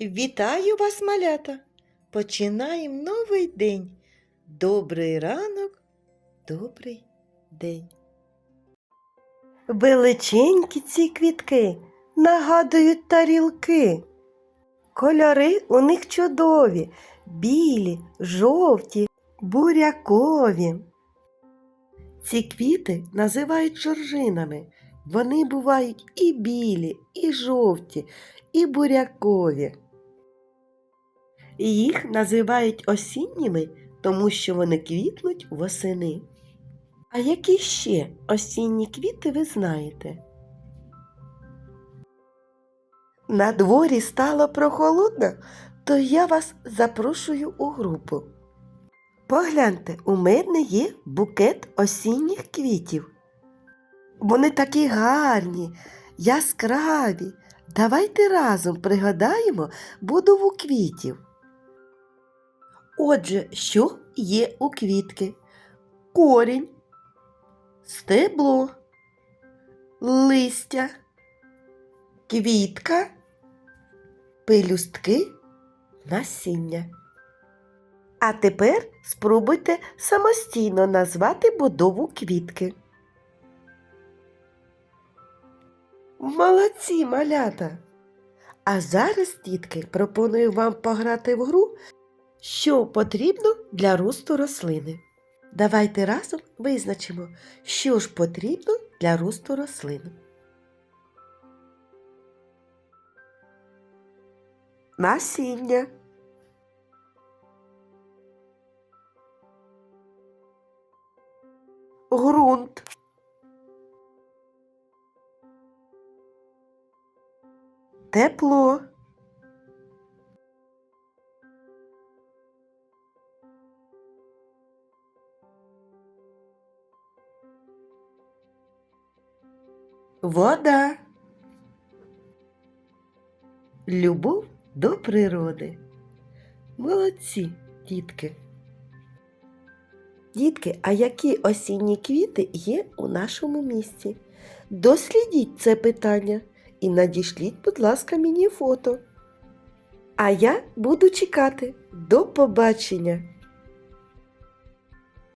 Вітаю вас, малята! Починаємо новий день. Добрий ранок, добрий день. Величенькі ці квітки нагадують тарілки. Кольори у них чудові, білі, жовті, бурякові. Ці квіти називають жоржинами. Вони бувають і білі, і жовті, і бурякові. Їх називають осінніми, тому що вони квітнуть восени. А які ще осінні квіти ви знаєте? На дворі стало прохолодно, то я вас запрошую у групу. Погляньте, у мене є букет осінніх квітів. Вони такі гарні, яскраві. Давайте разом пригадаємо будову квітів. Отже, що є у квітки? Корінь, стебло, листя, квітка, пелюстки, насіння. А тепер спробуйте самостійно назвати будову квітки. Молодці, малята! А зараз, дітки, пропоную вам пограти в гру, що потрібно для росту рослини. Давайте разом визначимо, що ж потрібно для росту рослин. Насіння. Грунт. Тепло. Вода. Любов до природи. Молодці, дітки. Дітки, а які осінні квіти є у нашому місті? Дослідіть це питання і надішліть, будь ласка, мені фото. А я буду чекати. До побачення!